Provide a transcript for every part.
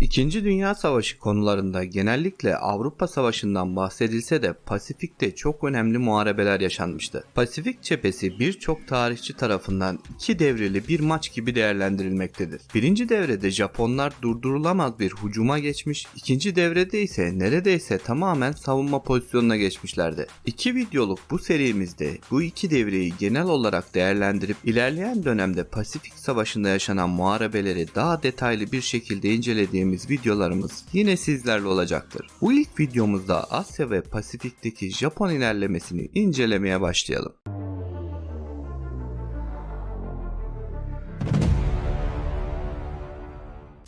İkinci Dünya Savaşı konularında genellikle Avrupa Savaşı'ndan bahsedilse de Pasifik'te çok önemli muharebeler yaşanmıştı. Pasifik cephesi birçok tarihçi tarafından iki devreli bir maç gibi değerlendirilmektedir. Birinci devrede Japonlar durdurulamaz bir hücuma geçmiş, ikinci devrede ise neredeyse tamamen savunma pozisyonuna geçmişlerdi. İki videoluk bu serimizde bu iki devreyi genel olarak değerlendirip ilerleyen dönemde Pasifik Savaşı'nda yaşanan muharebeleri daha detaylı bir şekilde incelediğimiz videolarımız yine sizlerle olacaktır. Bu ilk videomuzda Asya ve Pasifik'teki Japon ilerlemesini incelemeye başlayalım.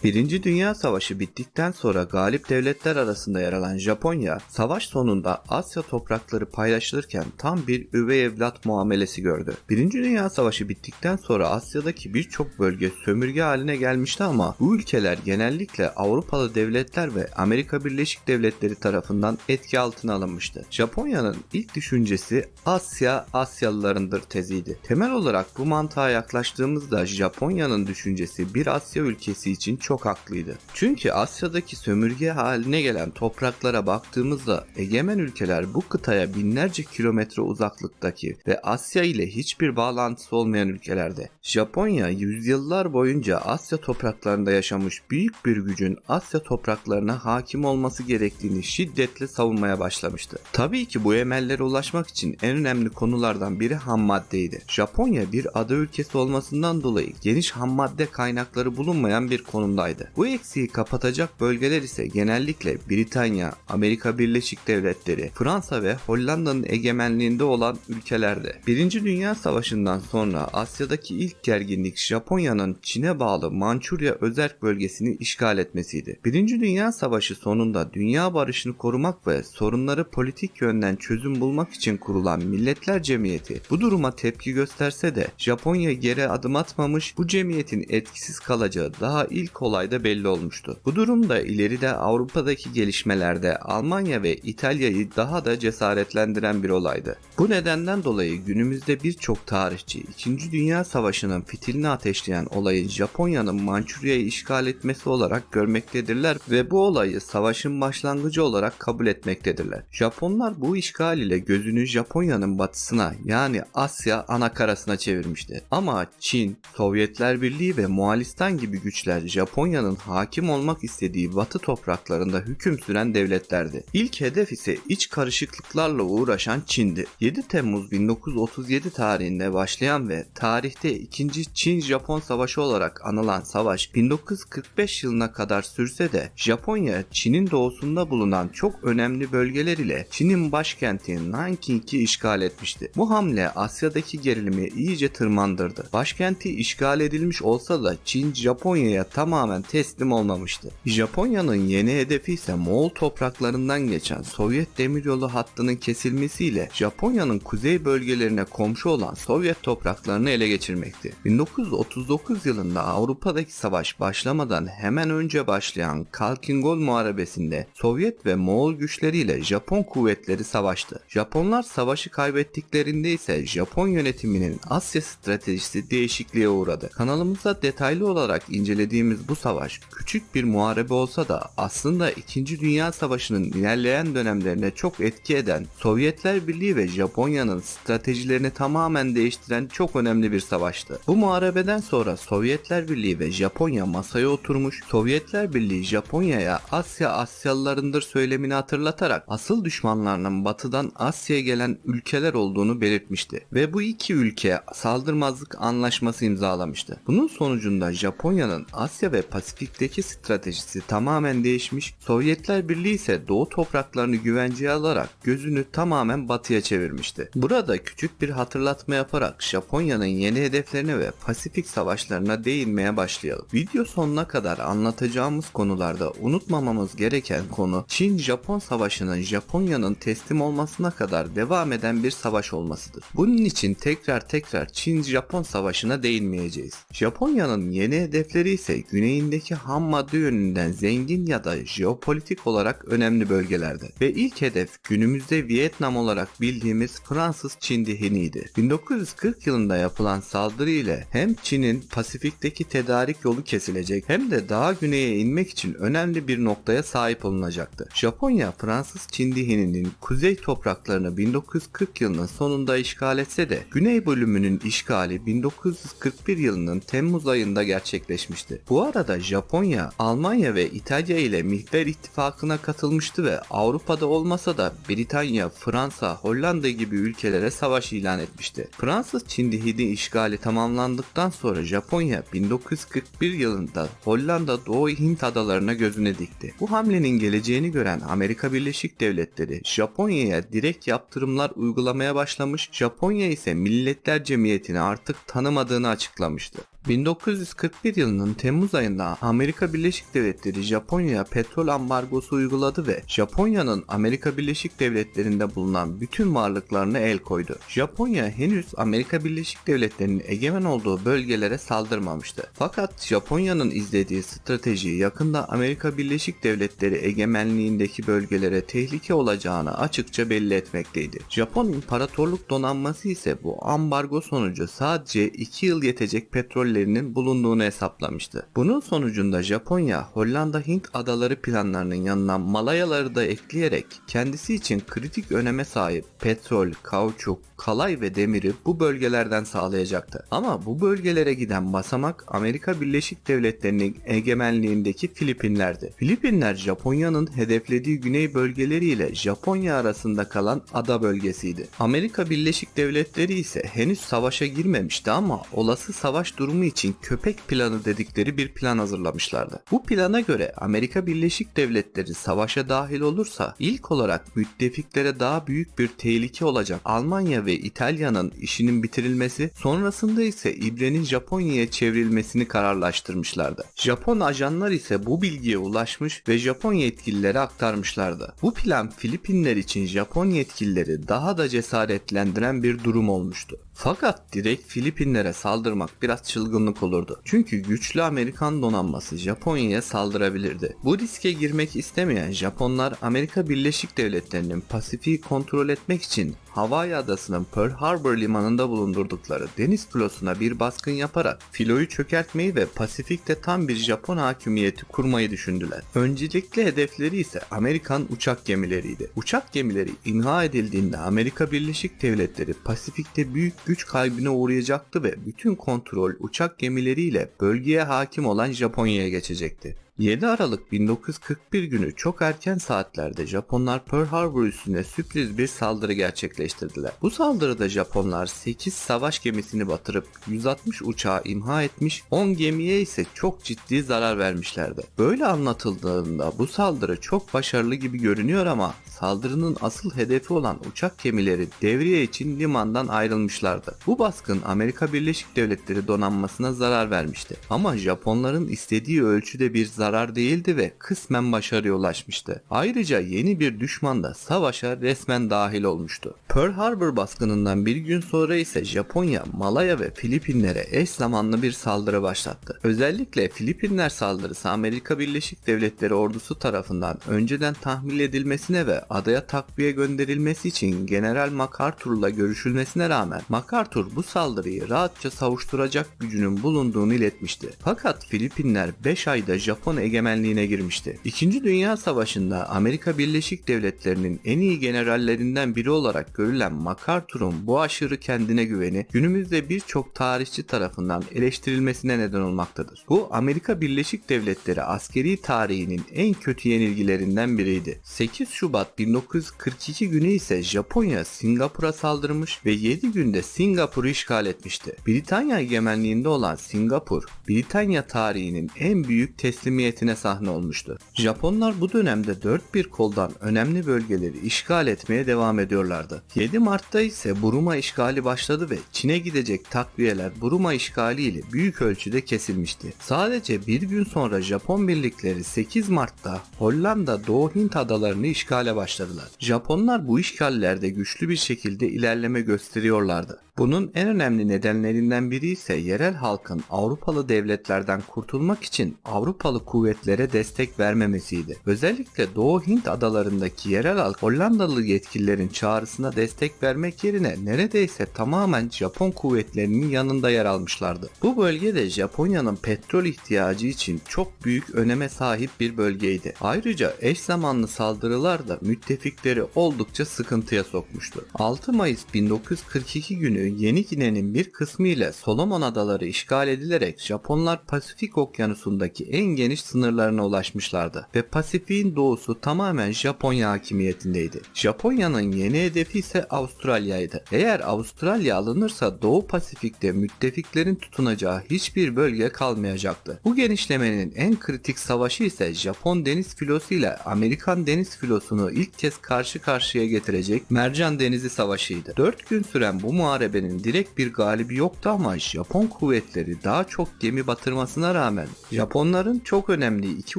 Birinci Dünya Savaşı bittikten sonra galip devletler arasında yer alan Japonya, savaş sonunda Asya toprakları paylaşılırken tam bir üvey evlat muamelesi gördü. Birinci Dünya Savaşı bittikten sonra Asya'daki birçok bölge sömürge haline gelmişti ama bu ülkeler genellikle Avrupalı devletler ve Amerika Birleşik Devletleri tarafından etki altına alınmıştı. Japonya'nın ilk düşüncesi Asya Asyalılarındır teziydi. Temel olarak bu mantığa yaklaştığımızda Japonya'nın düşüncesi bir Asya ülkesi için çok haklıydı. Çünkü Asya'daki sömürge haline gelen topraklara baktığımızda egemen ülkeler bu kıtaya binlerce kilometre uzaklıktaki ve Asya ile hiçbir bağlantısı olmayan ülkelerde. Japonya yüzyıllar boyunca Asya topraklarında yaşamış büyük bir gücün Asya topraklarına hakim olması gerektiğini şiddetle savunmaya başlamıştı. Tabii ki bu emellere ulaşmak için en önemli konulardan biri ham maddeydi. Japonya bir ada ülkesi olmasından dolayı geniş ham madde kaynakları bulunmayan bir konumdaydı. Bu eksiği kapatacak bölgeler ise genellikle Britanya, Amerika Birleşik Devletleri, Fransa ve Hollanda'nın egemenliğinde olan ülkelerde. Birinci Dünya Savaşı'ndan sonra Asya'daki ilk gerginlik Japonya'nın Çin'e bağlı Mançurya özerk bölgesini işgal etmesiydi. Birinci Dünya Savaşı sonunda dünya barışını korumak ve sorunları politik yönden çözüm bulmak için kurulan Milletler Cemiyeti bu duruma tepki gösterse de Japonya geri adım atmamış bu cemiyetin etkisiz kalacağı daha ilk olayda belli olmuştu. Bu durumda ileride Avrupa'daki gelişmelerde Almanya ve İtalya'yı daha da cesaretlendiren bir olaydı. Bu nedenden dolayı günümüzde birçok tarihçi 2. Dünya Savaşı'nın fitilini ateşleyen olayın Japonya'nın Mançurya'yı işgal etmesi olarak görmektedirler ve bu olayı savaşın başlangıcı olarak kabul etmektedirler. Japonlar bu işgal ile gözünü Japonya'nın batısına yani Asya ana karasına çevirmişti. Ama Çin, Sovyetler Birliği ve Moğolistan gibi güçler Japonya'nın hakim olmak istediği batı topraklarında hüküm süren devletlerdi. İlk hedef ise iç karışıklıklarla uğraşan Çin'di. 7 Temmuz 1937 tarihinde başlayan ve tarihte 2. Çin-Japon Savaşı olarak anılan savaş 1945 yılına kadar sürse de Japonya Çin'in doğusunda bulunan çok önemli bölgeler ile Çin'in başkenti Nanking'i işgal etmişti. Bu hamle Asya'daki gerilimi iyice tırmandırdı. Başkenti işgal edilmiş olsa da Çin Japonya'ya tamamen teslim olmamıştı. Japonya'nın yeni hedefi ise Moğol topraklarından geçen Sovyet demiryolu hattının kesilmesiyle Japonya'nın kuzey bölgelerine komşu olan Sovyet topraklarını ele geçirmekti. 1939 yılında Avrupa'daki savaş başlamadan hemen önce başlayan Kalkingol Muharebesi'nde Sovyet ve Moğol güçleriyle Japon kuvvetleri savaştı. Japonlar savaşı kaybettiklerinde ise Japon yönetiminin Asya stratejisi değişikliğe uğradı. Kanalımızda detaylı olarak incelediğimiz bu savaş küçük bir muharebe olsa da aslında 2. Dünya Savaşı'nın ilerleyen dönemlerine çok etki eden Sovyetler Birliği ve Japonya'nın stratejilerini tamamen değiştiren çok önemli bir savaştı. Bu muharebeden sonra Sovyetler Birliği ve Japonya masaya oturmuş, Sovyetler Birliği Japonya'ya Asya Asyalılarındır söylemini hatırlatarak asıl düşmanlarının batıdan Asya'ya gelen ülkeler olduğunu belirtmişti ve bu iki ülke saldırmazlık anlaşması imzalamıştı. Bunun sonucunda Japonya'nın Asya ve Pasifik'teki stratejisi tamamen değişmiş, Sovyetler Birliği ise doğu topraklarını güvenceye alarak gözünü tamamen batıya çevirmişti. Burada küçük bir hatırlatma yaparak Japonya'nın yeni hedeflerine ve Pasifik savaşlarına değinmeye başlayalım. Video sonuna kadar anlatacağımız konularda unutmamamız gereken konu Çin-Japon savaşının Japonya'nın teslim olmasına kadar devam eden bir savaş olmasıdır. Bunun için tekrar tekrar Çin-Japon savaşına değinmeyeceğiz. Japonya'nın yeni hedefleri ise Güney güneyindeki ham madde yönünden zengin ya da jeopolitik olarak önemli bölgelerde. Ve ilk hedef günümüzde Vietnam olarak bildiğimiz Fransız Çin dihiniydi. 1940 yılında yapılan saldırı ile hem Çin'in Pasifik'teki tedarik yolu kesilecek hem de daha güneye inmek için önemli bir noktaya sahip olunacaktı. Japonya Fransız Çin dihininin kuzey topraklarını 1940 yılının sonunda işgal etse de güney bölümünün işgali 1941 yılının Temmuz ayında gerçekleşmişti. Bu arada Japonya, Almanya ve İtalya ile Mihver İttifakı'na katılmıştı ve Avrupa'da olmasa da Britanya, Fransa, Hollanda gibi ülkelere savaş ilan etmişti. Fransız Çin dihini işgali tamamlandıktan sonra Japonya 1941 yılında Hollanda Doğu Hint adalarına gözüne dikti. Bu hamlenin geleceğini gören Amerika Birleşik Devletleri Japonya'ya direkt yaptırımlar uygulamaya başlamış, Japonya ise Milletler Cemiyeti'ni artık tanımadığını açıklamıştı. 1941 yılının Temmuz ayında Amerika Birleşik Devletleri Japonya'ya petrol ambargosu uyguladı ve Japonya'nın Amerika Birleşik Devletleri'nde bulunan bütün varlıklarını el koydu. Japonya henüz Amerika Birleşik Devletleri'nin egemen olduğu bölgelere saldırmamıştı. Fakat Japonya'nın izlediği strateji yakında Amerika Birleşik Devletleri egemenliğindeki bölgelere tehlike olacağını açıkça belli etmekteydi. Japon İmparatorluk donanması ise bu ambargo sonucu sadece 2 yıl yetecek petrollerinin bulunduğunu hesaplamıştı. Bunun sonucunda Japonya, Hollanda Hint adaları planlarının yanına Malayaları da ekleyerek kendisi için kritik öneme sahip petrol, kauçuk, kalay ve demiri bu bölgelerden sağlayacaktı. Ama bu bölgelere giden basamak Amerika Birleşik Devletleri'nin egemenliğindeki Filipinler'di. Filipinler Japonya'nın hedeflediği güney bölgeleriyle Japonya arasında kalan ada bölgesiydi. Amerika Birleşik Devletleri ise henüz savaşa girmemişti ama olası savaş durumu için köpek planı dedikleri bir plan hazırlamışlardı. Bu plana göre Amerika Birleşik Devletleri savaşa dahil olursa ilk olarak müttefiklere daha büyük bir tehlike olacak Almanya ve İtalya'nın işinin bitirilmesi sonrasında ise İbre'nin Japonya'ya çevrilmesini kararlaştırmışlardı. Japon ajanlar ise bu bilgiye ulaşmış ve Japon yetkililere aktarmışlardı. Bu plan Filipinler için Japon yetkilileri daha da cesaretlendiren bir durum olmuştu. Fakat direkt Filipinlere saldırmak biraz çılgınlık olurdu. Çünkü güçlü Amerikan donanması Japonya'ya saldırabilirdi. Bu riske girmek istemeyen Japonlar Amerika Birleşik Devletleri'nin Pasifik'i kontrol etmek için Hawaii adasının Pearl Harbor limanında bulundurdukları deniz filosuna bir baskın yaparak filoyu çökertmeyi ve Pasifik'te tam bir Japon hakimiyeti kurmayı düşündüler. Öncelikli hedefleri ise Amerikan uçak gemileriydi. Uçak gemileri imha edildiğinde Amerika Birleşik Devletleri Pasifik'te büyük güç kaybına uğrayacaktı ve bütün kontrol uçak gemileriyle bölgeye hakim olan Japonya'ya geçecekti. 7 Aralık 1941 günü çok erken saatlerde Japonlar Pearl Harbor üstüne sürpriz bir saldırı gerçekleştirdiler. Bu saldırıda Japonlar 8 savaş gemisini batırıp 160 uçağı imha etmiş, 10 gemiye ise çok ciddi zarar vermişlerdi. Böyle anlatıldığında bu saldırı çok başarılı gibi görünüyor ama saldırının asıl hedefi olan uçak gemileri devriye için limandan ayrılmışlardı. Bu baskın Amerika Birleşik Devletleri donanmasına zarar vermişti. Ama Japonların istediği ölçüde bir zarar değildi ve kısmen başarıya ulaşmıştı. Ayrıca yeni bir düşman da savaşa resmen dahil olmuştu. Pearl Harbor baskınından bir gün sonra ise Japonya, Malaya ve Filipinlere eş zamanlı bir saldırı başlattı. Özellikle Filipinler saldırısı Amerika Birleşik Devletleri ordusu tarafından önceden tahmin edilmesine ve adaya takviye gönderilmesi için General MacArthur'la görüşülmesine rağmen MacArthur bu saldırıyı rahatça savuşturacak gücünün bulunduğunu iletmişti. Fakat Filipinler 5 ayda Japon egemenliğine girmişti. İkinci Dünya Savaşı'nda Amerika Birleşik Devletleri'nin en iyi generallerinden biri olarak görülen MacArthur'un bu aşırı kendine güveni günümüzde birçok tarihçi tarafından eleştirilmesine neden olmaktadır. Bu Amerika Birleşik Devletleri askeri tarihinin en kötü yenilgilerinden biriydi. 8 Şubat 1942 günü ise Japonya Singapur'a saldırmış ve 7 günde Singapur'u işgal etmişti. Britanya egemenliğinde olan Singapur, Britanya tarihinin en büyük teslimiyetine sahne olmuştu. Japonlar bu dönemde dört bir koldan önemli bölgeleri işgal etmeye devam ediyorlardı. 7 Mart'ta ise Buruma işgali başladı ve Çin'e gidecek takviyeler Buruma işgali ile büyük ölçüde kesilmişti. Sadece bir gün sonra Japon birlikleri 8 Mart'ta Hollanda Doğu Hint adalarını işgale başladılar. Japonlar bu işgallerde güçlü bir şekilde ilerleme gösteriyorlardı. Bunun en önemli nedenlerinden biri ise yerel halkın Avrupalı devletlerden kurtulmak için Avrupalı kuvvetlere destek vermemesiydi. Özellikle Doğu Hint adalarındaki yerel halk Hollandalı yetkililerin çağrısına destek vermek yerine neredeyse tamamen Japon kuvvetlerinin yanında yer almışlardı. Bu bölgede Japonya'nın petrol ihtiyacı için çok büyük öneme sahip bir bölgeydi. Ayrıca eş zamanlı saldırılar da müttefikleri oldukça sıkıntıya sokmuştu. 6 Mayıs 1942 günü Yeni Gine'nin bir kısmı ile Solomon Adaları işgal edilerek Japonlar Pasifik Okyanusu'ndaki en geniş sınırlarına ulaşmışlardı ve Pasifik'in doğusu tamamen Japonya hakimiyetindeydi. Japonya'nın yeni hedefi ise Avustralya'ydı. Eğer Avustralya alınırsa Doğu Pasifik'te müttefiklerin tutunacağı hiçbir bölge kalmayacaktı. Bu genişlemenin en kritik savaşı ise Japon deniz filosu ile Amerikan deniz filosunu ilk kez karşı karşıya getirecek Mercan Denizi Savaşı'ydı. 4 gün süren bu muharebenin direkt bir galibi yoktu ama Japon kuvvetleri daha çok gemi batırmasına rağmen Japonların çok önemli iki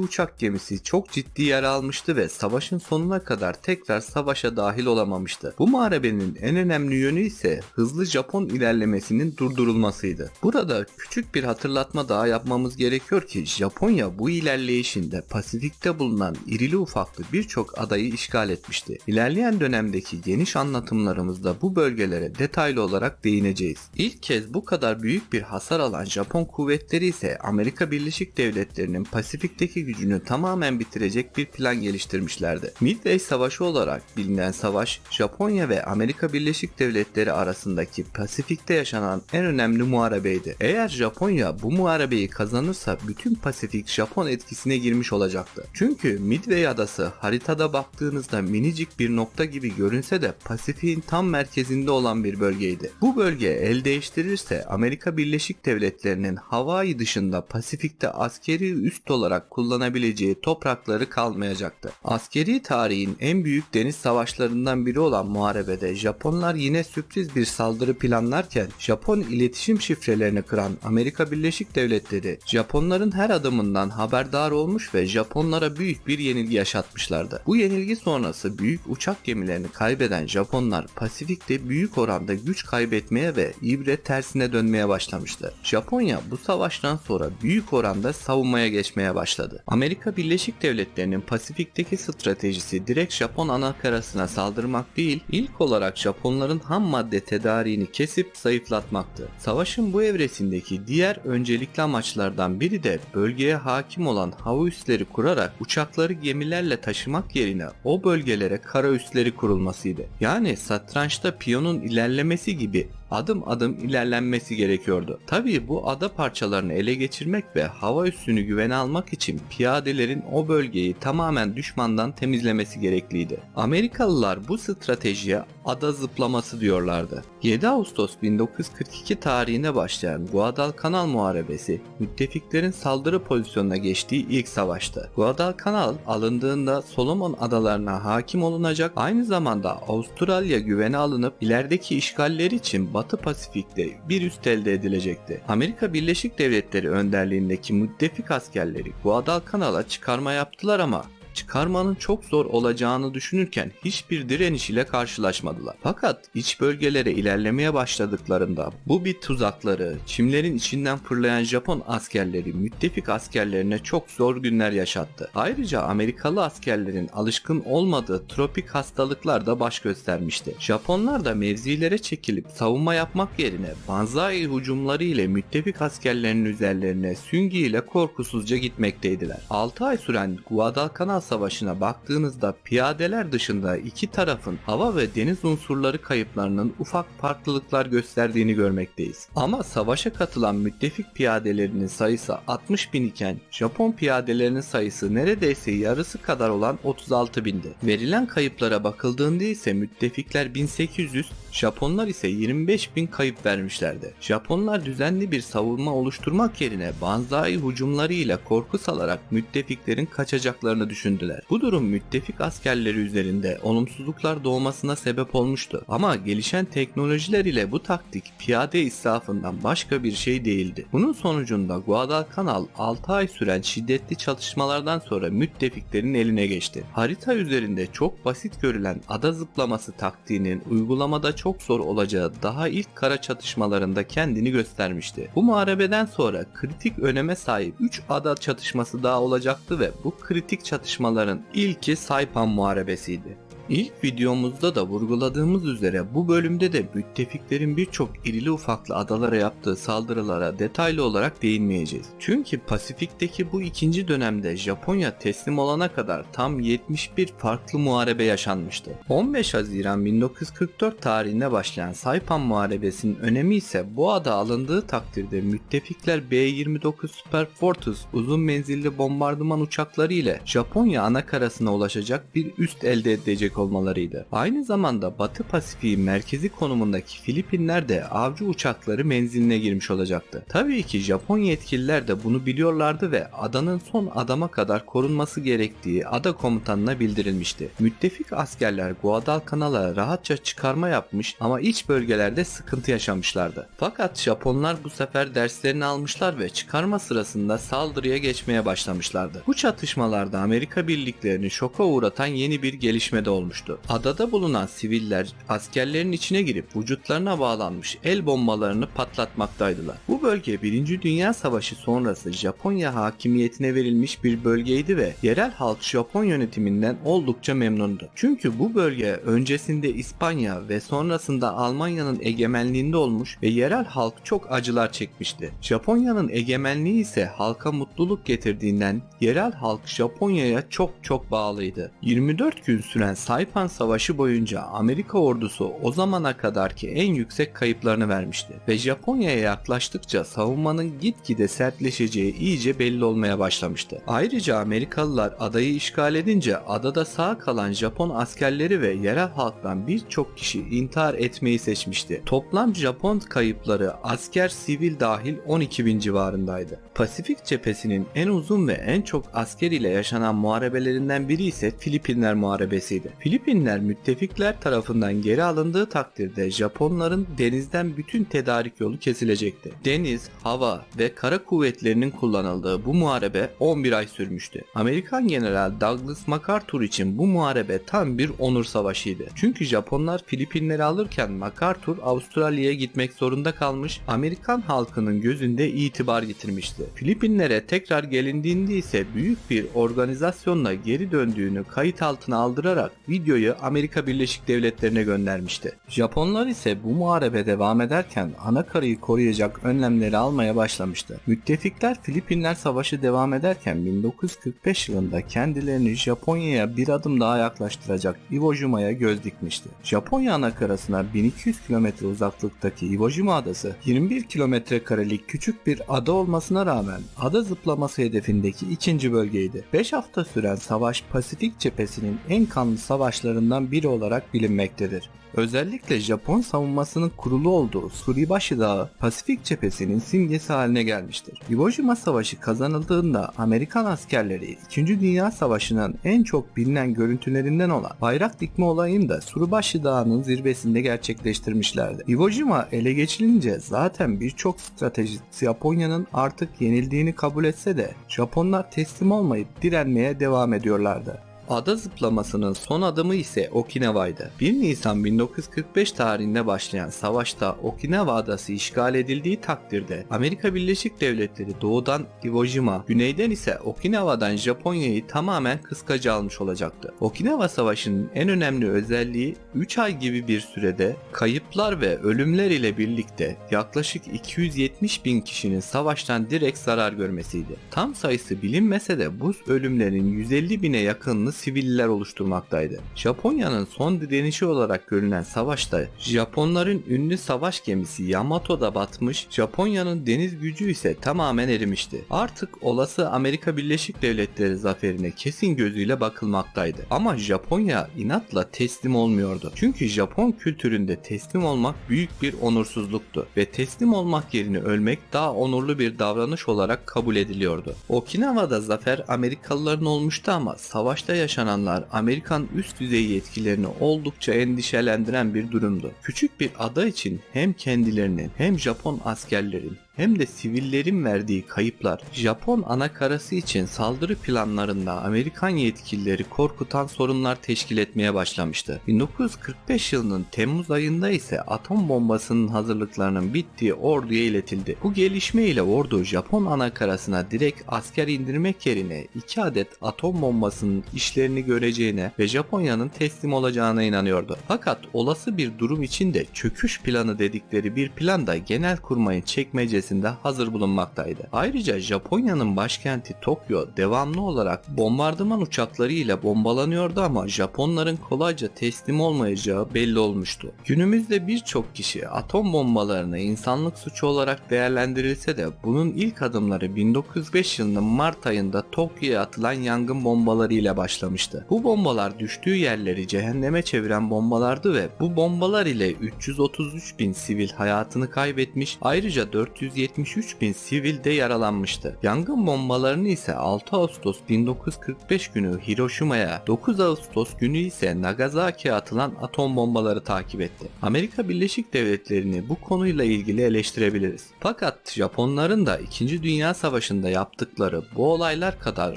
uçak gemisi çok ciddi yer almıştı ve savaşın sonuna kadar tekrar savaşa dahil olamamıştı. Bu muharebenin en önemli yönü ise hızlı Japon ilerlemesinin durdurulmasıydı. Burada küçük bir hatırlatma daha yapmamız gerekiyor ki Japonya bu ilerleyişinde Pasifik'te bulunan irili ufaklı birçok adayı işgal etmişti. İlerleyen dönemdeki geniş anlatımlarımızda bu bölgelere detaylı olarak değineceğiz. İlk kez bu kadar büyük bir hasar alan Japon kuvvetleri ise Amerika Birleşik Devletleri'nin Pasifik'teki gücünü tamamen bitirecek bir plan geliştirmişlerdi. Midway Savaşı olarak bilinen savaş Japonya ve Amerika Birleşik Devletleri arasındaki Pasifik'te yaşanan en önemli muharebeydi. Eğer Japonya bu muharebeyi kazanırsa bütün Pasifik Japon etkisine girmiş olacaktı. Çünkü Midway adası haritada baktığınızda minicik bir nokta gibi görünse de Pasifik'in tam merkezinde olan bir bölgeydi. Bu bölge el değiştirirse Amerika Birleşik Devletleri'nin Hawaii dışında Pasifik'te askeri üst olarak kullanabileceği toprakları kalmayacaktı. Askeri tarihin en büyük deniz savaşlarından biri olan muharebede Japonlar yine sürpriz bir saldırı planlarken Japon iletişim şifrelerini kıran Amerika Birleşik Devletleri Japonların her adımından haberdar olmuş ve Japonlara büyük bir yenilgi yaşatmışlardı. Bu yenilgi sonrası büyük uçak gemilerini kaybeden Japonlar Pasifik'te büyük oranda güç kaybetmeye ve ibre tersine dönmeye başlamıştı. Japonya bu savaştan sonra büyük oranda savunmaya geçmeye başladı. Amerika Birleşik Devletleri'nin Pasifik'teki stratejisi direkt Japon anakarasına saldırmak değil, ilk olarak Japonların ham madde tedariğini kesip zayıflatmaktı. Savaşın bu evresindeki diğer öncelikli amaçlardan biri de bölgeye hakim olan hava üsleri kurarak uçakları gemilerle taşımak yerine o bölgelere kara üsleri kurulmasıydı. Yani satrançta piyonun ilerlemesi gibi Бобби adım adım ilerlenmesi gerekiyordu. Tabii bu ada parçalarını ele geçirmek ve hava üssünü güvene almak için piyadelerin o bölgeyi tamamen düşmandan temizlemesi gerekliydi. Amerikalılar bu stratejiye ada zıplaması diyorlardı. 7 Ağustos 1942 tarihine başlayan Guadalcanal Muharebesi müttefiklerin saldırı pozisyonuna geçtiği ilk savaştı. Guadalcanal alındığında Solomon adalarına hakim olunacak aynı zamanda Avustralya güvene alınıp ilerideki işgaller için Batı Pasifik'te bir üst elde edilecekti. Amerika Birleşik Devletleri önderliğindeki müttefik askerleri Guadalcanal'a çıkarma yaptılar ama çıkarmanın çok zor olacağını düşünürken hiçbir direniş ile karşılaşmadılar. Fakat iç bölgelere ilerlemeye başladıklarında bu bir tuzakları, çimlerin içinden fırlayan Japon askerleri müttefik askerlerine çok zor günler yaşattı. Ayrıca Amerikalı askerlerin alışkın olmadığı tropik hastalıklar da baş göstermişti. Japonlar da mevzilere çekilip savunma yapmak yerine banzai hücumları ile müttefik askerlerinin üzerlerine süngü ile korkusuzca gitmekteydiler. 6 ay süren Guadalcanal Savaşı'na baktığınızda piyadeler dışında iki tarafın hava ve deniz unsurları kayıplarının ufak farklılıklar gösterdiğini görmekteyiz. Ama savaşa katılan müttefik piyadelerinin sayısı 60 bin iken Japon piyadelerinin sayısı neredeyse yarısı kadar olan 36 bindi. Verilen kayıplara bakıldığında ise müttefikler 1800, Japonlar ise 25 bin kayıp vermişlerdi. Japonlar düzenli bir savunma oluşturmak yerine banzai hücumları ile korku salarak müttefiklerin kaçacaklarını düşündüler düşündüler. Bu durum müttefik askerleri üzerinde olumsuzluklar doğmasına sebep olmuştu. Ama gelişen teknolojiler ile bu taktik piyade israfından başka bir şey değildi. Bunun sonucunda Guadalcanal 6 ay süren şiddetli çatışmalardan sonra müttefiklerin eline geçti. Harita üzerinde çok basit görülen ada zıplaması taktiğinin uygulamada çok zor olacağı daha ilk kara çatışmalarında kendini göstermişti. Bu muharebeden sonra kritik öneme sahip 3 ada çatışması daha olacaktı ve bu kritik çatışmaların ilki Saipan Muharebesi'ydi. İlk videomuzda da vurguladığımız üzere bu bölümde de müttefiklerin birçok irili ufaklı adalara yaptığı saldırılara detaylı olarak değinmeyeceğiz. Çünkü Pasifik'teki bu ikinci dönemde Japonya teslim olana kadar tam 71 farklı muharebe yaşanmıştı. 15 Haziran 1944 tarihinde başlayan Saipan Muharebesi'nin önemi ise bu ada alındığı takdirde müttefikler B-29 Super Fortress uzun menzilli bombardıman uçakları ile Japonya anakarasına ulaşacak bir üst elde edecek olmalarıydı. Aynı zamanda Batı Pasifik'in merkezi konumundaki Filipinler de avcı uçakları menziline girmiş olacaktı. Tabii ki Japon yetkililer de bunu biliyorlardı ve adanın son adama kadar korunması gerektiği ada komutanına bildirilmişti. Müttefik askerler Guadalcanal'a rahatça çıkarma yapmış ama iç bölgelerde sıkıntı yaşamışlardı. Fakat Japonlar bu sefer derslerini almışlar ve çıkarma sırasında saldırıya geçmeye başlamışlardı. Bu çatışmalarda Amerika birliklerini şoka uğratan yeni bir gelişme de olmuştu. Adada bulunan siviller askerlerin içine girip vücutlarına bağlanmış el bombalarını patlatmaktaydılar. Bu bölge 1. Dünya Savaşı sonrası Japonya hakimiyetine verilmiş bir bölgeydi ve yerel halk Japon yönetiminden oldukça memnundu. Çünkü bu bölge öncesinde İspanya ve sonrasında Almanya'nın egemenliğinde olmuş ve yerel halk çok acılar çekmişti. Japonya'nın egemenliği ise halka mutluluk getirdiğinden yerel halk Japonya'ya çok çok bağlıydı. 24 gün süren Saipan Savaşı boyunca Amerika ordusu o zamana kadarki en yüksek kayıplarını vermişti ve Japonya'ya yaklaştıkça savunmanın gitgide sertleşeceği iyice belli olmaya başlamıştı. Ayrıca Amerikalılar adayı işgal edince adada sağ kalan Japon askerleri ve yerel halktan birçok kişi intihar etmeyi seçmişti. Toplam Japon kayıpları asker sivil dahil 12 bin civarındaydı. Pasifik cephesinin en uzun ve en çok asker ile yaşanan muharebelerinden biri ise Filipinler Muharebesi'ydi. Filipinler müttefikler tarafından geri alındığı takdirde Japonların denizden bütün tedarik yolu kesilecekti. Deniz, hava ve kara kuvvetlerinin kullanıldığı bu muharebe 11 ay sürmüştü. Amerikan General Douglas MacArthur için bu muharebe tam bir onur savaşıydı. Çünkü Japonlar Filipinleri alırken MacArthur Avustralya'ya gitmek zorunda kalmış, Amerikan halkının gözünde itibar getirmişti. Filipinlere tekrar gelindiğinde ise büyük bir organizasyonla geri döndüğünü kayıt altına aldırarak videoyu Amerika Birleşik Devletleri'ne göndermişti. Japonlar ise bu muharebe devam ederken anakarayı koruyacak önlemleri almaya başlamıştı. Müttefikler Filipinler Savaşı devam ederken 1945 yılında kendilerini Japonya'ya bir adım daha yaklaştıracak Iwo Jima'ya göz dikmişti. Japonya anakarasına 1200 kilometre uzaklıktaki Iwo Jima adası 21 kilometre karelik küçük bir ada olmasına rağmen ada zıplaması hedefindeki ikinci bölgeydi. 5 hafta süren savaş Pasifik cephesinin en kanlı savaşlarından biri olarak bilinmektedir. Özellikle Japon savunmasının kurulu olduğu Suribashi Dağı Pasifik cephesinin simgesi haline gelmiştir. Iwo Jima Savaşı kazanıldığında Amerikan askerleri 2. Dünya Savaşı'nın en çok bilinen görüntülerinden olan bayrak dikme olayını da Suribashi Dağı'nın zirvesinde gerçekleştirmişlerdi. Iwo Jima ele geçilince zaten birçok stratejist Japonya'nın artık yenildiğini kabul etse de Japonlar teslim olmayıp direnmeye devam ediyorlardı. Ada zıplamasının son adımı ise Okinawa'ydı. 1 Nisan 1945 tarihinde başlayan savaşta Okinawa adası işgal edildiği takdirde Amerika Birleşik Devletleri doğudan Iwo Jima, güneyden ise Okinawa'dan Japonya'yı tamamen kıskaca almış olacaktı. Okinawa Savaşı'nın en önemli özelliği 3 ay gibi bir sürede kayıplar ve ölümler ile birlikte yaklaşık 270 bin kişinin savaştan direkt zarar görmesiydi. Tam sayısı bilinmese de bu ölümlerin 150 bine yakınını siviller oluşturmaktaydı. Japonya'nın son direnişi olarak görülen savaşta Japonların ünlü savaş gemisi Yamato'da batmış, Japonya'nın deniz gücü ise tamamen erimişti. Artık olası Amerika Birleşik Devletleri zaferine kesin gözüyle bakılmaktaydı. Ama Japonya inatla teslim olmuyordu. Çünkü Japon kültüründe teslim olmak büyük bir onursuzluktu ve teslim olmak yerine ölmek daha onurlu bir davranış olarak kabul ediliyordu. Okinawa'da zafer Amerikalıların olmuştu ama savaşta yaşananlar Amerikan üst düzey yetkilerini oldukça endişelendiren bir durumdu. Küçük bir ada için hem kendilerinin hem Japon askerlerin hem de sivillerin verdiği kayıplar Japon anakarası için saldırı planlarında Amerikan yetkilileri korkutan sorunlar teşkil etmeye başlamıştı. 1945 yılının Temmuz ayında ise atom bombasının hazırlıklarının bittiği orduya iletildi. Bu gelişme ile ordu Japon anakarasına direkt asker indirmek yerine 2 adet atom bombasının işlerini göreceğine ve Japonya'nın teslim olacağına inanıyordu. Fakat olası bir durum için de çöküş planı dedikleri bir plan da Genelkurmay'ın çekmecesi bölgesinde hazır bulunmaktaydı. Ayrıca Japonya'nın başkenti Tokyo devamlı olarak bombardıman uçakları ile bombalanıyordu ama Japonların kolayca teslim olmayacağı belli olmuştu. Günümüzde birçok kişi atom bombalarını insanlık suçu olarak değerlendirilse de bunun ilk adımları 1905 yılının Mart ayında Tokyo'ya atılan yangın bombaları ile başlamıştı. Bu bombalar düştüğü yerleri cehenneme çeviren bombalardı ve bu bombalar ile 333 bin sivil hayatını kaybetmiş ayrıca 400 173 bin sivil de yaralanmıştı. Yangın bombalarını ise 6 Ağustos 1945 günü Hiroşima'ya, 9 Ağustos günü ise Nagasaki'ye atılan atom bombaları takip etti. Amerika Birleşik Devletleri'ni bu konuyla ilgili eleştirebiliriz. Fakat Japonların da 2. Dünya Savaşı'nda yaptıkları bu olaylar kadar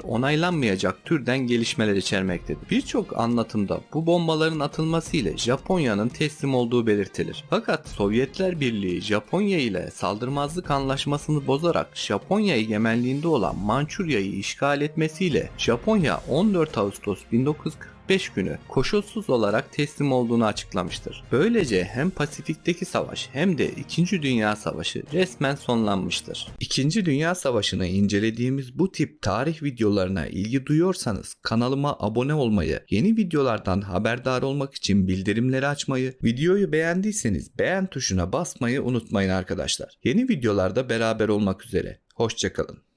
onaylanmayacak türden gelişmeler içermektedir. Birçok anlatımda bu bombaların atılması ile Japonya'nın teslim olduğu belirtilir. Fakat Sovyetler Birliği Japonya ile saldırmazlık anlaşmasını bozarak Japonya egemenliğinde olan Mançurya'yı işgal etmesiyle Japonya 14 Ağustos 1940 5 günü koşulsuz olarak teslim olduğunu açıklamıştır. Böylece hem Pasifik'teki savaş hem de 2. Dünya Savaşı resmen sonlanmıştır. 2. Dünya Savaşı'nı incelediğimiz bu tip tarih videolarına ilgi duyuyorsanız kanalıma abone olmayı, yeni videolardan haberdar olmak için bildirimleri açmayı, videoyu beğendiyseniz beğen tuşuna basmayı unutmayın arkadaşlar. Yeni videolarda beraber olmak üzere. Hoşçakalın.